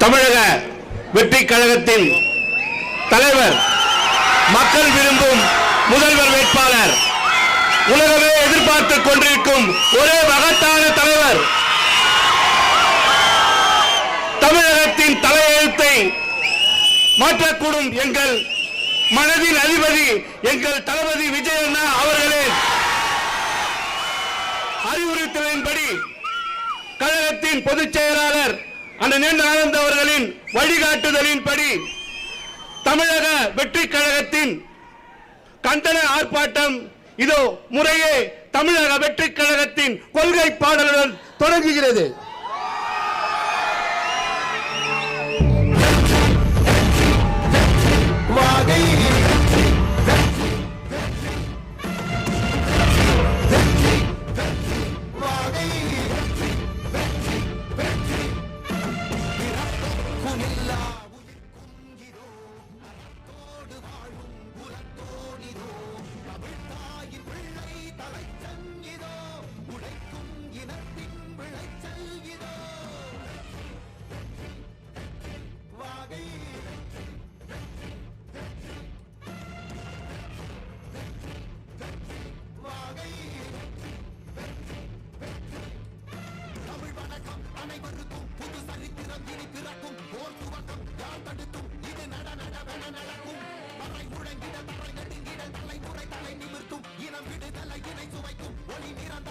தமிழக வெற்றி கழகத்தின் தலைவர் மக்கள் விரும்பும் முதல்வர் வேட்பாளர் உலகமே எதிர்பார்த்துக் கொண்டிருக்கும் ஒரே மகத்தான தலைவர் தமிழகத்தின் தலையெழுத்தை மாற்றக்கூடும் எங்கள் மனதின் அதிபதி எங்கள் தளபதி விஜய் அண்ணா அவர்களே. அறிவுறுத்தலின்படி கழகத்தின் பொதுச் செயலாளர் அண்ணன் ஆனந்த் அவர்களின் வழிகாட்டுதலின்படி தமிழக வெற்றி கழகத்தின் கண்டன ஆர்ப்பாட்டம் இதோ முறையே தமிழக வெற்றி கழகத்தின் கொள்கை பாடலுடன் தொடங்குகிறது. என்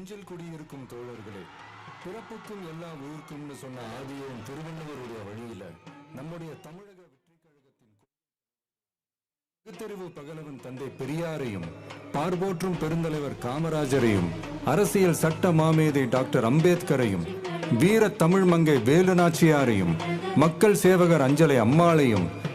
நெஞ்சில் குடியிருக்கும் தோழர்களே பிறப்புக்கும் எல்லா உயிர்க்கும்னு சொன்ன ஆதியோன் திருவள்ளுவருடைய வழியில நம்முடைய தமிழக வெற்றி கழகத்தின் பகுத்தறிவு பகலவன் தந்தை பெரியாரையும் பார்போற்றும் பெருந்தலைவர் காமராஜரையும் அரசியல் சட்ட மாமேதை டாக்டர் அம்பேத்கரையும் வீர தமிழ் மங்கை வேலுநாச்சியாரையும் மக்கள் சேவகர் அஞ்சலை அம்மாளையும்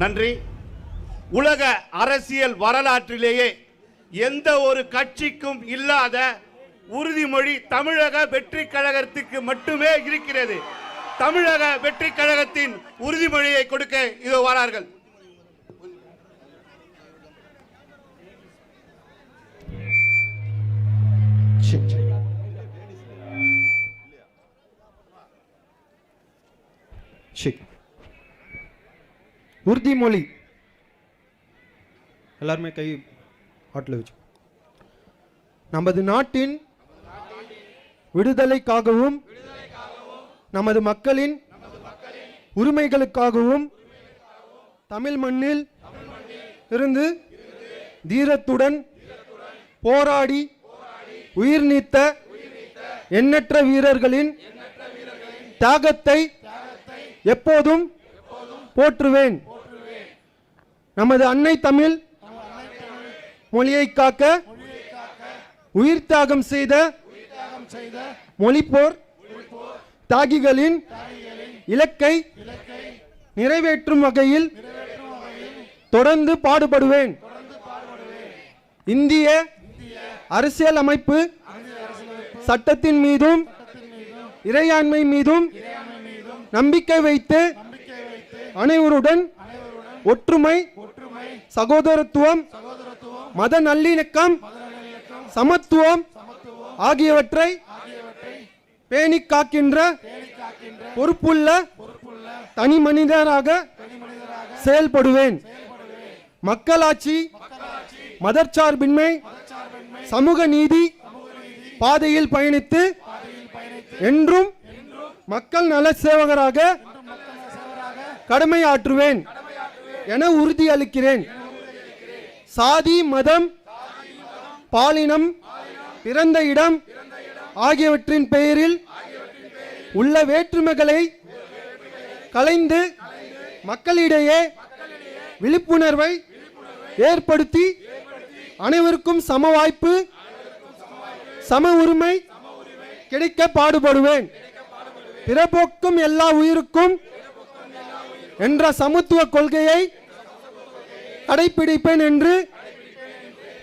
நன்றி. உலக அரசியல் வரலாற்றிலேயே எந்த ஒரு கட்சிக்கும் இல்லாத உறுதிமொழி தமிழக வெற்றி கழகத்துக்கு மட்டுமே இருக்கிறது. தமிழக வெற்றி கழகத்தின் உறுதிமொழியை கொடுக்க இதோ வரார்கள். சரி, சரி. உறுதிமொழி எல்லாருமே கை ஆட்டில் வச்சு. நமது நாட்டின் விடுதலைக்காகவும் நமது மக்களின் உரிமைகளுக்காகவும் தமிழ் மண்ணில் இருந்து தீரத்துடன் போராடி உயிர் நீத்த எண்ணற்ற வீரர்களின் தியாகத்தை எப்போதும் போற்றுவேன். நமது அன்னை தமிழ் மொழியை காக்க உயிர் தியாகம் செய்த மொழிப்போர் தாகிகளின் இலக்கை நிறைவேற்றும் வகையில் தொடர்ந்து பாடுபடுவேன். இந்திய அரசியல் அமைப்பு சட்டத்தின் மீதும் இறையாண்மை மீதும் நம்பிக்கை வைத்து அனைவருடன் ஒற்றுமை சகோதரத்துவம் மத நல்லிணக்கம் சமத்துவம் ஆகியவற்றை பேணிக் காக்கின்ற பொறுப்புள்ள தனி மனிதராக செயல்படுவேன். மக்களாட்சி மதச்சார்பின்மை சமூக நீதி பாதையில் பயணித்து என்றும் மக்கள் நல சேவகராக கடமையாற்றுவேன் என உறுதியளிக்கிறேன் சாதி மதம் பாலினம் பிறந்த இடம் ஆகியவற்றின் பெயரில் உள்ள வேற்றுமைகளை கலைந்து மக்களிடையே விழிப்புணர்வை ஏற்படுத்தி அனைவருக்கும் சம வாய்ப்பு சம உரிமை கிடைக்க பாடுபடுவேன். பிறப்போக்கும் எல்லா உயிருக்கும் என்ற சமத்துவ கொள்கையை கடைபிடிப்பேன் என்று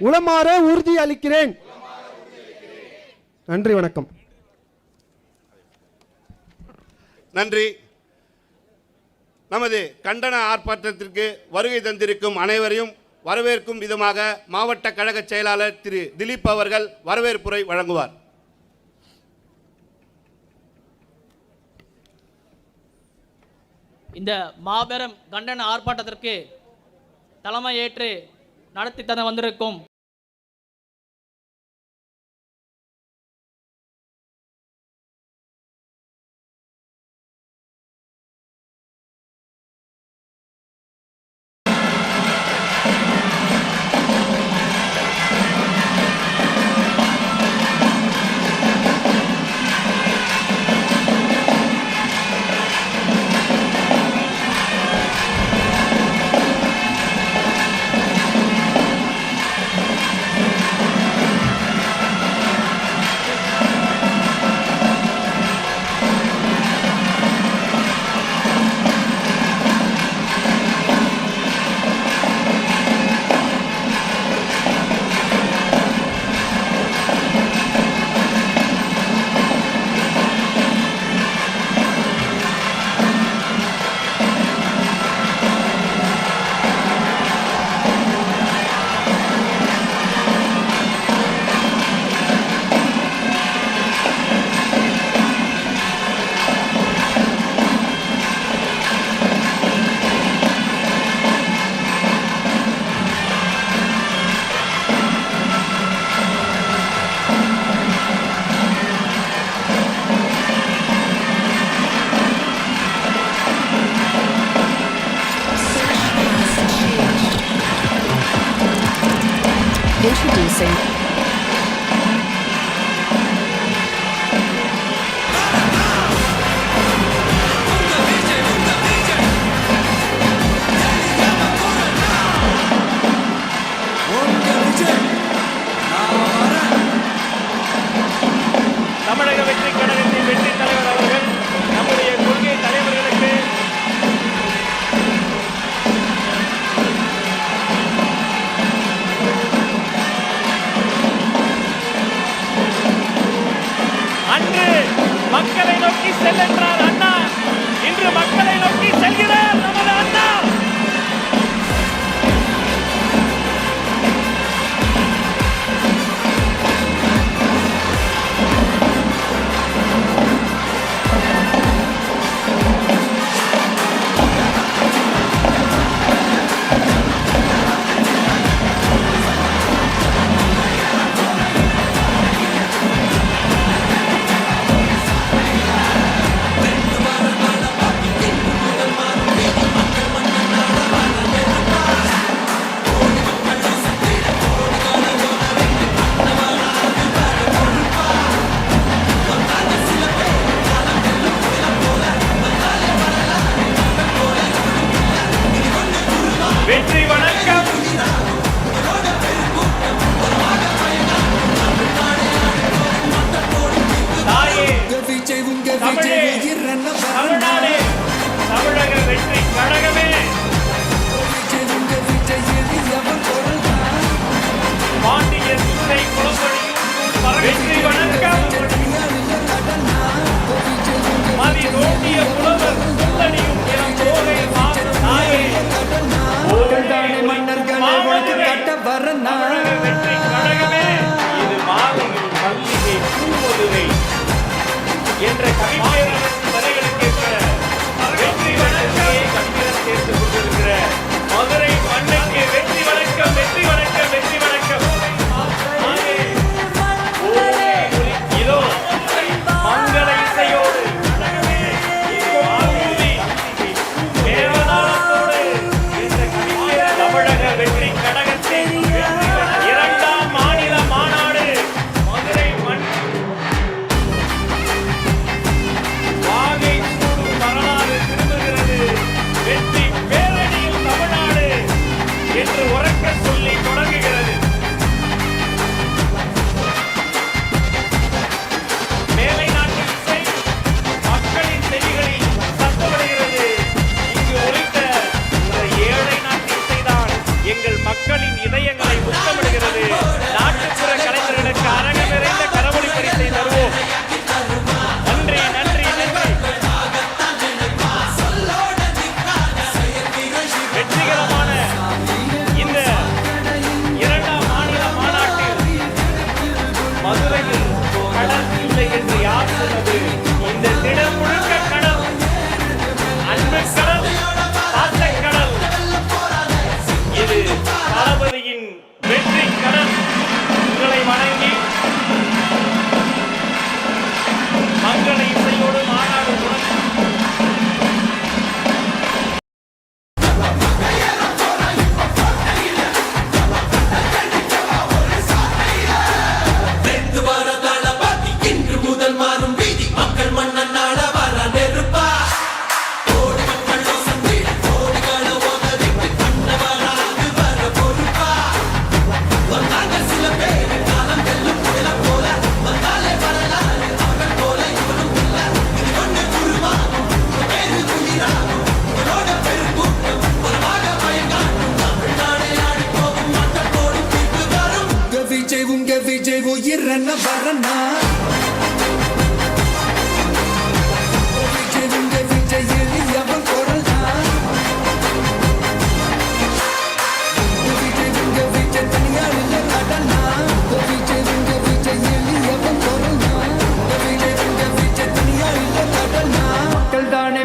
உளமாற உறுதி அளிக்கிறேன். நன்றி வணக்கம். நன்றி. நமது கண்டன ஆர்ப்பாட்டத்திற்கு வருகை தந்திருக்கும் அனைவரையும் வரவேற்கும் விதமாக மாவட்ட கழக செயலாளர் திரு திலீப் அவர்கள் வரவேற்புரை வழங்குவார். இந்த மாபெரும் கண்டன ஆர்ப்பாட்டத்திற்கு தலைமையேற்று நடத்தி தர வந்திருக்கும் frequency. என்று மக்களை நோக்கி செல்கின்றார் அண்ணா. இன்று மக்களை நோக்கி செல்கிறார் நமது என்று யார் சொன்னது என்ன வரனா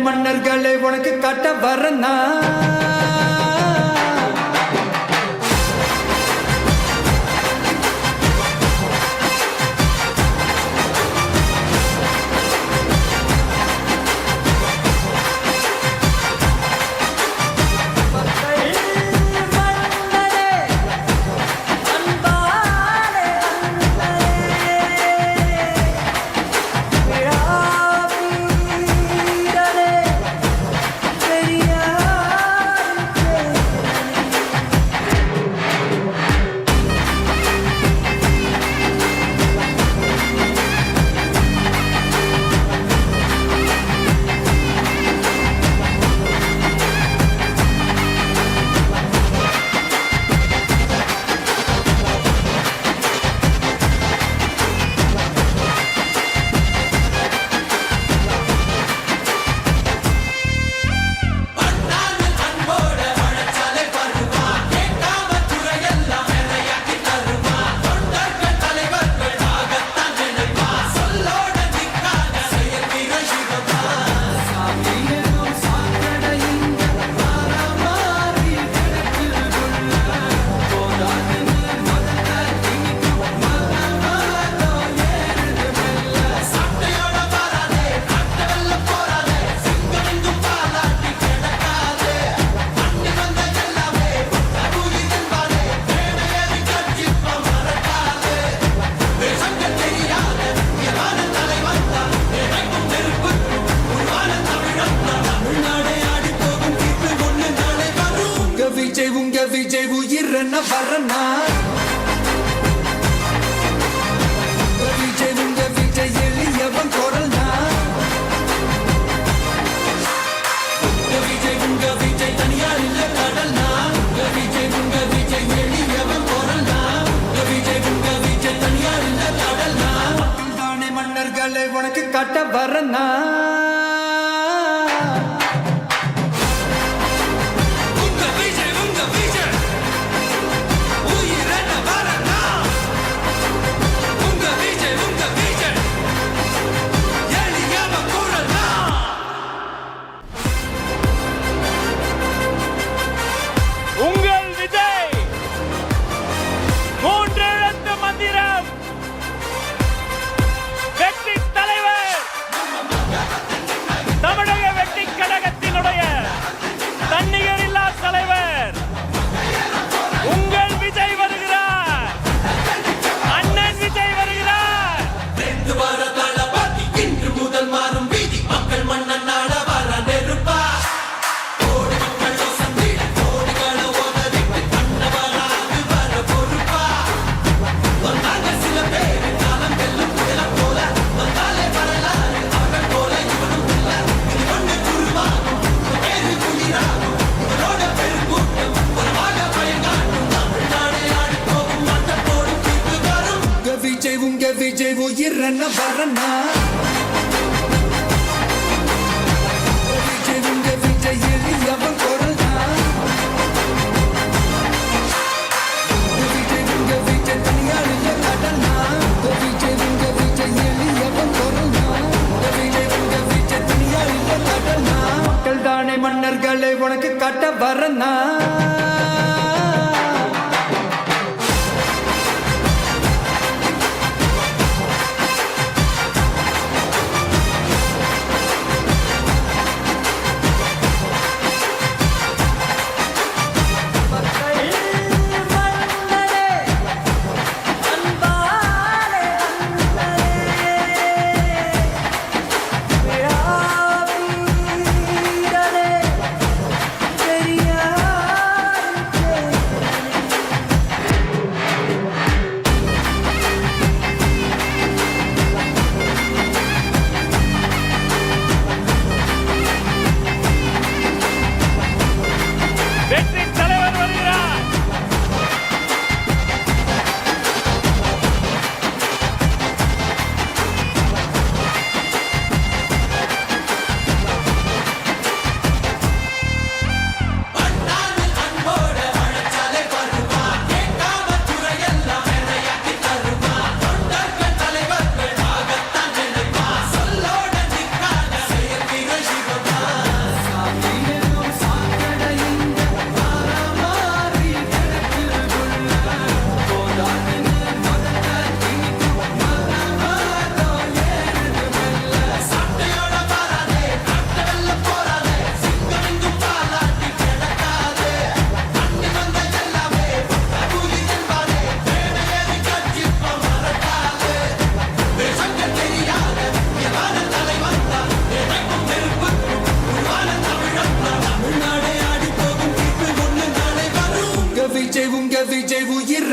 மன்னர்களை உனக்கு கட்ட வரனா? varna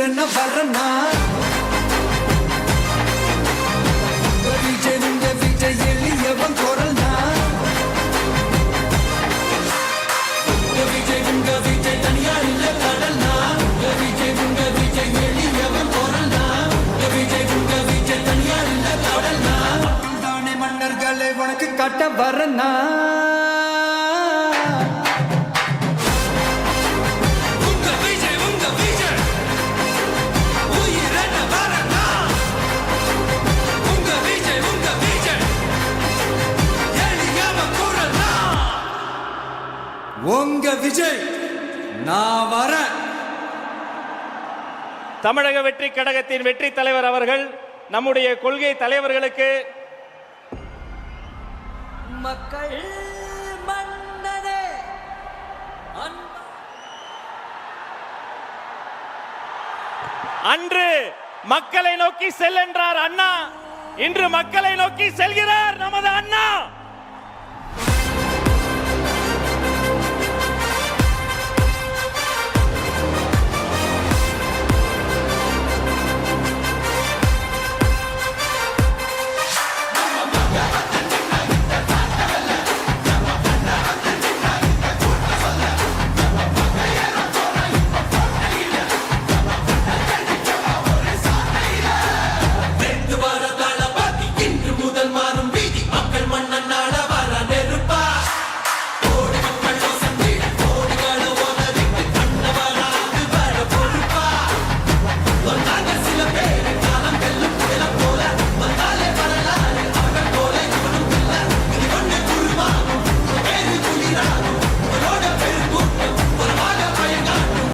என்ன வர்றனா விஜய் இந்த விஜய் எளியவன் குரல்னா? விஜய் இந்த விஜய் தனியார் இல்ல கடல்னா? விஜய் இந்த விஜய் தானே மன்னர்களை உனக்கு கட்ட வரனா உங்க விஜய் நான் வர. தமிழக வெற்றி கழகத்தின் வெற்றி தலைவர் அவர்கள் நம்முடைய கொள்கை தலைவர்களுக்கு மக்கள் மன்னனே அன்று மக்களை நோக்கி செல்லுன்றார் அண்ணா. இன்று மக்களை நோக்கி செல்கிறார் நமது அண்ணா.